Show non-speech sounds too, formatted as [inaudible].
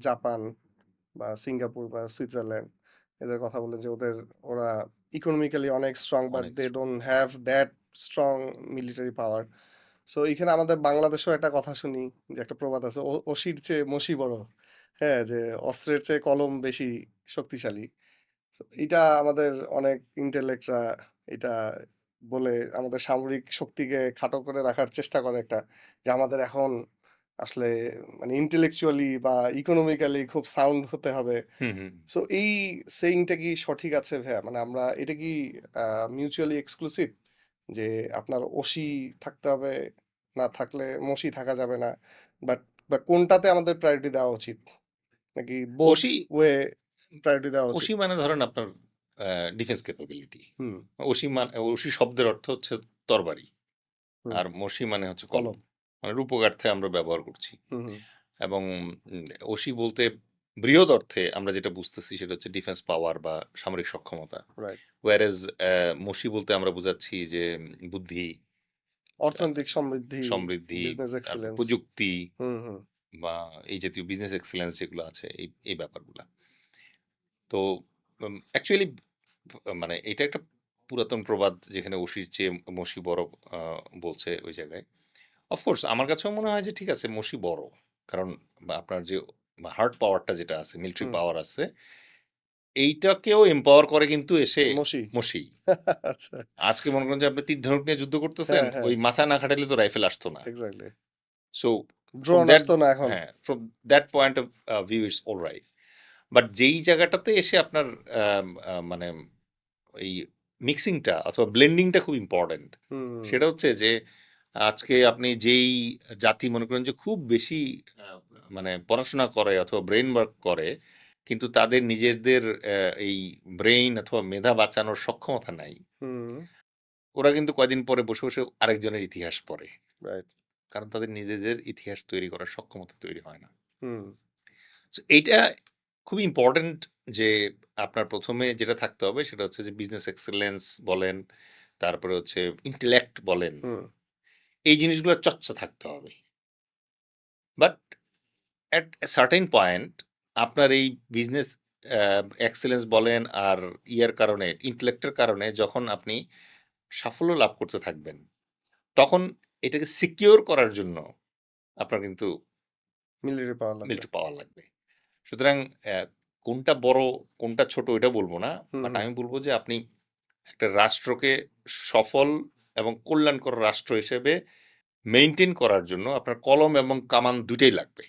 Japan বা Singapore বা Switzerland এদের কথা বলেন যে ওদের ওরা ইকোনমিক্যালি অনেক strong but they. Don't have that strong military power so এখানে আমাদের বাংলাদেশেও একটা কথা শুনি যে একটা প্রবাদ আছে "ও- অসির চেয়ে মসি বড়। হ্যাঁ যে অস্ত্রের চেয়ে কলম বেশি শক্তিশালী। এটা আমাদের অনেক ইন্টেলেক্টরা এটা বলে আমাদের সামরিক শক্তিকে খাটো করে রাখার চেষ্টা করে একটা যে আমাদের এখন আসলে মানে ইন্টেলেকচুয়ালি বা ইকোনমিক্যালি খুব সাউন্ড হতে হবে। হুম হুম। সো এই সেইংটা কি সঠিক আছে ভাইয়া? মানে আমরা এটা কি মিউচুয়ালি এক্সক্লুসিভ যে আপনার ওসি থাকতে হবে না থাকলে মসি থাকা যাবে না। বাট বা কোনটাতে আমাদের প্রায়োরিটি দেওয়া উচিত? নাকি বোথ ওসি- ওয়ে প্রায়োরিটি দেওয়া উচিত? ওসি মানে ধরেন আপনার ডিফেন্স ক্যাপাবিলিটি হুম। ওসি মানে ওসি শব্দের অর্থ হচ্ছে তরবারি। আর মসি মানে হচ্ছে কলম। মানে রূপকার্থে আমরা ব্যবহার করছি। এবং ওসি বলতে বৃহৎ অর্থে আমরা যেটা বুঝতেছি সেটা হচ্ছে ডিফেন্স পাওয়ার বা সামরিক সক্ষমতা। ওয়ার ওয়ারেজ মসি বলতে আমরা বুঝাচ্ছি যে বুদ্ধি অর্থনৈতিক সমৃদ্ধি সমৃদ্ধি প্রযুক্তি বা এই জাতীয় বিজনেস এক্সেলেন্স যেগুলো আছে এই এই ব্যাপারগুলা। তো অ্যাকচুয়ালি মানে এটা একটা পুরাতন প্রবাদ যেখানে ওসির চেয়ে মসি বড় বলছে ওই জায়গায়। অফকোর্স আমার কাছেও মনে হয় যে ঠিক আছে মসি বড়। কারণ আপনার যে হার্ড পাওয়ারটা যেটা আছে মিলিটারি পাওয়ার আছে এইটাকেও এম্পাওয়ার করে কিন্তু এসে মসি। [laughs] আচ্ছা। আজকে মনে করেন যে আপনি তীর ধনুক নিয়ে যুদ্ধ করতেছেন হ্যাঁ, হ্যাঁ। ওই মাথা না খাটালে তো রাইফেল আসতো না। সো ড্রোন আসতো না এখন। হ্যাঁ from that point of view it's all right but যেই জায়গাটাতে এসে আপনার মানে এই মিক্সিংটা অথবা ব্লেন্ডিংটা খুব ইম্পর্ট্যান্ট হুম। সেটা হচ্ছে যে আজকে আপনি যেই জাতি মনে করেন যে খুব বেশি মানে পড়াশোনা করে অথবা ব্রেন ওয়ার্ক করে কিন্তু তাদের নিজেদের এই ব্রেইন অথবা মেধা বাঁচানোর সক্ষমতা নাই। ওরা কিন্তু কয়দিন পরে বসে বসে আরেকজনের ইতিহাস পড়ে। কারণ তাদের নিজেদের ইতিহাস তৈরি করার সক্ষমতা তৈরি হয় না। হুম। এইটা খুব ইম্পর্ট্যান্ট যে আপনার প্রথমে যেটা থাকতে হবে সেটা হচ্ছে যে বিজনেস এক্সেলেন্স বলেন তারপরে হচ্ছে ইন্টেলেক্ট বলেন। এই জিনিসগুলো চর্চা থাকতে হবে। বাট অ্যাট সার্টেন পয়েন্ট আপনার এই বিজনেস এক্সেলেন্স বলেন আর ইয়ার কারণে ইন্টেলেক্টের কারণে যখন আপনি সাফল্য লাভ করতে থাকবেন তখন এটাকে সিকিওর করার জন্য আপনার কিন্তু মিলিটারি পাওয়ার লাগবে। মিলিটারি পাওয়ার লাগবে। সুতরাং কোনটা বড় কোনটা ছোট এটা বলব না বাট আমি বলব যে আপনি একটা রাষ্ট্রকে সফল এবং কল্যাণকর রাষ্ট্র হিসেবে মেনটেন করার জন্য আপনার কলম এবং কামান দুটোই লাগবে।